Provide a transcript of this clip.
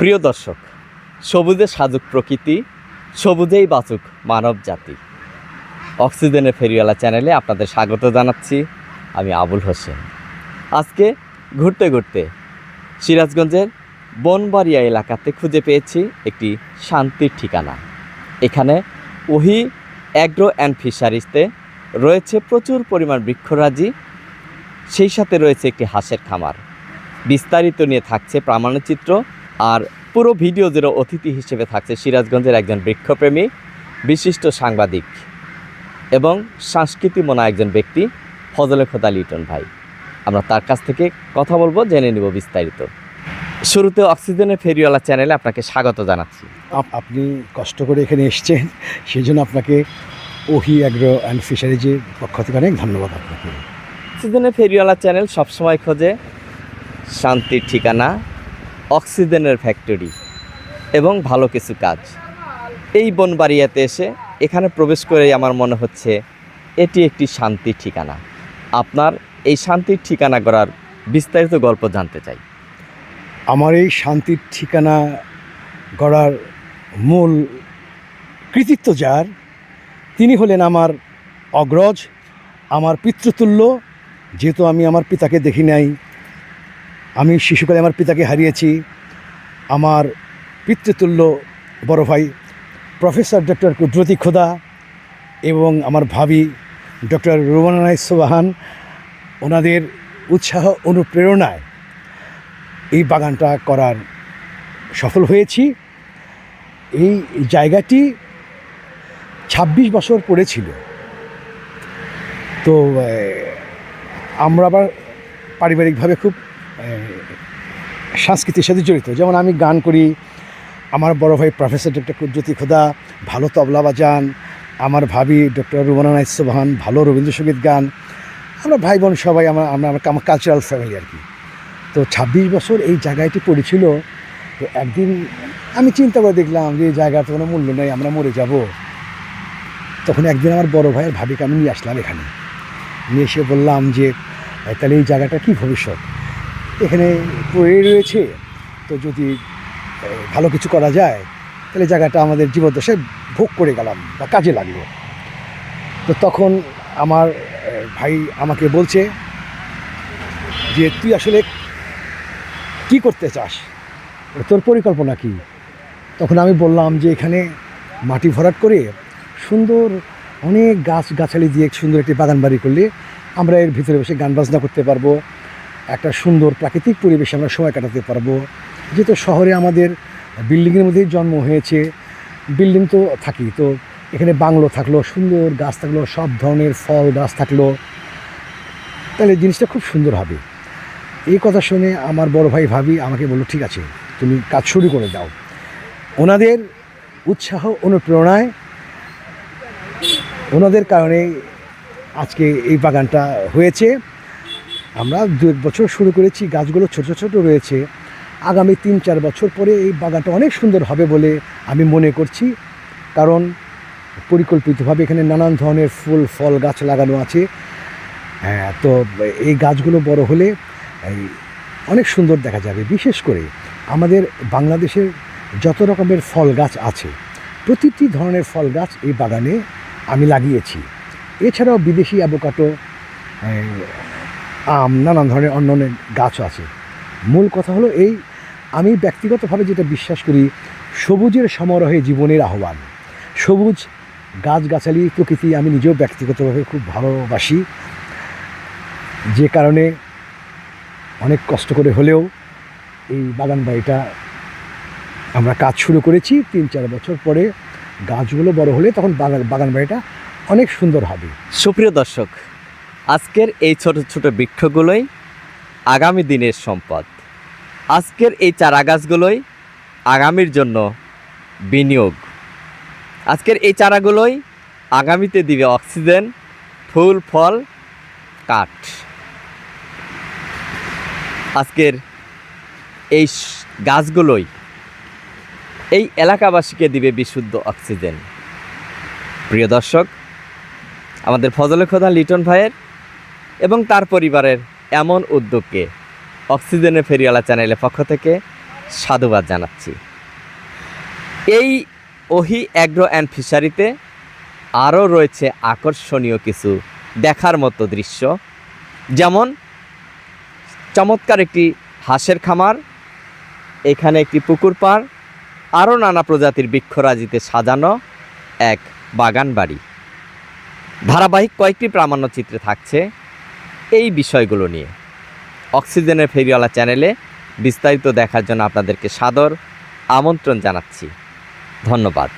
প্রিয় দর্শক, সবুজে সাজুক প্রকৃতি, সবুজেই বাঁচুক মানব জাতি। অক্সিজেনের ফেরিওয়ালা চ্যানেলে আপনাদের স্বাগত জানাচ্ছি আমি আবুল হোসেন। আজকে ঘুরতে ঘুরতে সিরাজগঞ্জের বনবাড়িয়া এলাকাতে খুঁজে পেয়েছি একটি শান্তির ঠিকানা। এখানে ওহি অ্যাগ্রো অ্যান্ড ফিশারিজতে রয়েছে প্রচুর পরিমাণ বৃক্ষরাজি, সেই সাথে রয়েছে একটি হাঁসের খামার। বিস্তারিত নিয়ে থাকছে প্রামাণ্যচিত্র আর পুরো ভিডিও জুড়ে অতিথি হিসেবে থাকছে সিরাজগঞ্জের একজন বৃক্ষপ্রেমী বিশিষ্ট সাংবাদিক এবং সংস্কৃতিমনা একজন ব্যক্তি ফজলে খোদা লিটন ভাই। আমরা তার কাছ থেকে কথা বলব জেনে নিব বিস্তারিত। শুরুতে অক্সিজেনের ফেরিওয়ালা চ্যানেলে আপনাকে স্বাগত জানাচ্ছি। আপনি কষ্ট করে এখানে এসছেন সেই জন্য আপনাকে ওহি অ্যাগ্রো অ্যান্ড ফিশারিজের পক্ষ থেকে অনেক ধন্যবাদ আপনাকে। অক্সিজেনের ফেরিওয়ালা চ্যানেল সবসময় খোঁজে শান্তির ঠিকানা অক্সিজেনের ফ্যাক্টরি এবং ভালো কিছু কাজ। এই বনবাড়িয়াতে এসে এখানে প্রবেশ করেই আমার মনে হচ্ছে এটি একটি শান্তির ঠিকানা। আপনার এই শান্তির ঠিকানা করার বিস্তারিত গল্প জানতে চাই। আমার এই শান্তির ঠিকানা গড়ার মূল কৃতিত্ব যার, তিনি হলেন আমার অগ্রজ, আমার পিতৃতুল্য, যেহেতু আমি আমার পিতাকে দেখি নাই আমি শিশুকালে আমার পিতাকে হারিয়েছি। আমার পিতৃতুল্য বড় ভাই, প্রফেসর ডক্টর কুদরতি খোদা এবং আমার ভাবি ডক্টর রুমানাই সোবাহান, ওনাদের উৎসাহ অনুপ্রেরণায় এই বাগানটা করার সফল হয়েছি। এই জায়গাটি ২৬ বছর পড়েছিল। তো আমরা আবার পারিবারিকভাবে খুব সংস্কৃতির সাথে জড়িত। যেমন আমি গান করি, আমার বড় ভাই প্রফেসর ডক্টর কুদ্রতি খোদা, ভালো তবলা বাজান, আমার ভাবি ডক্টর রুমানা ইসবাহান ভালো রবীন্দ্রসঙ্গীত গান। আমরা ভাই বোন সবাই, আমার, আমরা, আমার কালচারাল ফ্যামিলি আর কি। তো ২৬ বছর এই জায়গাটি পড়েছিল, তো একদিন আমি চিন্তা করে দেখলাম যে এই জায়গার তো কোনো মূল্য নেই, আমরা মরে যাব। তখন একদিন আমার বড় ভাইয়ের ভাবিকে আমি নিয়ে আসলাম এখানে। নিয়ে এসে বললাম যে, তাহলে এই জায়গাটা কি ভবিষ্যৎ? এখানে পড়ে রয়েছে। তো যদি ভালো কিছু করা যায়, তাহলে জায়গাটা আমাদের জীবদ্দশায় ভোগ করে গেলাম বা কাজে লাগল। তো তখন আমার ভাই আমাকে বলছে যে, তুই আসলে কি করতে চাস? তোর পরিকল্পনা কি? তখন আমি বললাম যে, এখানে মাটি ভরাট করে সুন্দর অনেক গাছ গাছালি দিয়ে সুন্দর একটি বাগান বাড়ি করলে আমরা এর ভিতরে বসে গান বাজনা করতে পারব। একটা সুন্দর প্রাকৃতিক পরিবেশে আমরা সময় কাটাতে পারব। যেহেতু শহরে আমাদের বিল্ডিংয়ের মধ্যেই জন্ম হয়েছে, বিল্ডিং তো থাকি তো এখানে বাংলো থাকল, সুন্দর গাছ থাকল, সব ধরনের ফল গাছ থাকল। তাহলে জিনিসটা খুব সুন্দর হবে। এই কথা শুনে আমার বড় ভাই ভাবি আমাকে বলল, ঠিক আছে, তুমি কাজ শুরু করে দাও। ওনাদের উৎসাহ, অনুপ্রেরণায় ওনাদের কারণে আজকে এই বাগানটা হয়েছে। আমরা দু এক বছর শুরু করেছি, গাছগুলো ছোট ছোট রয়েছে। আগামী তিন চার বছর পরে এই বাগানটা অনেক সুন্দর হবে বলে আমি মনে করছি। কারণ পরিকল্পিতভাবে এখানে নানান ধরনের ফুল, ফল, গাছ লাগানো আছে। হ্যাঁ তো এই গাছগুলো বড় হলে এই অনেক সুন্দর দেখা যাবে। বিশেষ করে আমাদের বাংলাদেশের যত রকমের ফল গাছ আছে, প্রতিটি ধরনের ফল গাছ এই বাগানে আমি লাগিয়েছি। এছাড়াও বিদেশি অ্যাভোকাটো আম, নানান ধরনের অন্য অন্য গাছও আছে। মূল কথা হলো এই, আমি ব্যক্তিগতভাবে যেটা বিশ্বাস করি, সবুজের সমারোহে জীবনের আহ্বান। সবুজ গাছগাছালি প্রকৃতি আমি নিজেও ব্যক্তিগতভাবে খুব ভালোবাসি। যে কারণে অনেক কষ্ট করে হলেও এই বাগান বাড়িটা আমরা কাজ শুরু করেছি। তিন, চার বছর পরে গাছগুলো বড় হলে তখন বাগান বাগান বাড়িটা অনেক সুন্দর হবে। সুপ্রিয় দর্শক আজকের এই ছোট ছোট বৃক্ষগুলোই আগামী দিনের সম্পদ। আজকের এই চারা গাছগুলোই আগামীর জন্য বিনিয়োগ। আজকের এই চারাগুলোই আগামীতে দিবে অক্সিজেন, ফুল, ফল, কাঠ। আজকের এই গাছগুলোই এই এলাকাবাসীকে দিবে বিশুদ্ধ অক্সিজেন। প্রিয় দর্শক, আমাদের ফজলে খোদা লিটন ভাইয়ের এবং তার পরিবারের এমন উদ্যোগকে অক্সিজেনের ফেরিওয়ালা চ্যানেলের পক্ষ থেকে সাধুবাদ জানাচ্ছি। এই ওহি অ্যাগ্রো অ্যান্ড ফিশারিতে আরও রয়েছে আকর্ষণীয় কিছু দেখার মতো দৃশ্য, যেমন চমৎকার একটি হাঁসের খামার, এখানে একটি পুকুর পাড়, আরও নানা প্রজাতির বৃক্ষরাজিতে সাজানো এক বাগান বাড়ি ধারাবাহিক কয়েকটি প্রামাণ্যচিত্রে থাকছে এই বিষয়গুলো নিয়ে। অক্সিজেনের ফেরিওয়ালা চ্যানেলে বিস্তারিত দেখার জন্য আপনাদেরকে সাদর আমন্ত্রণ জানাচ্ছি। ধন্যবাদ।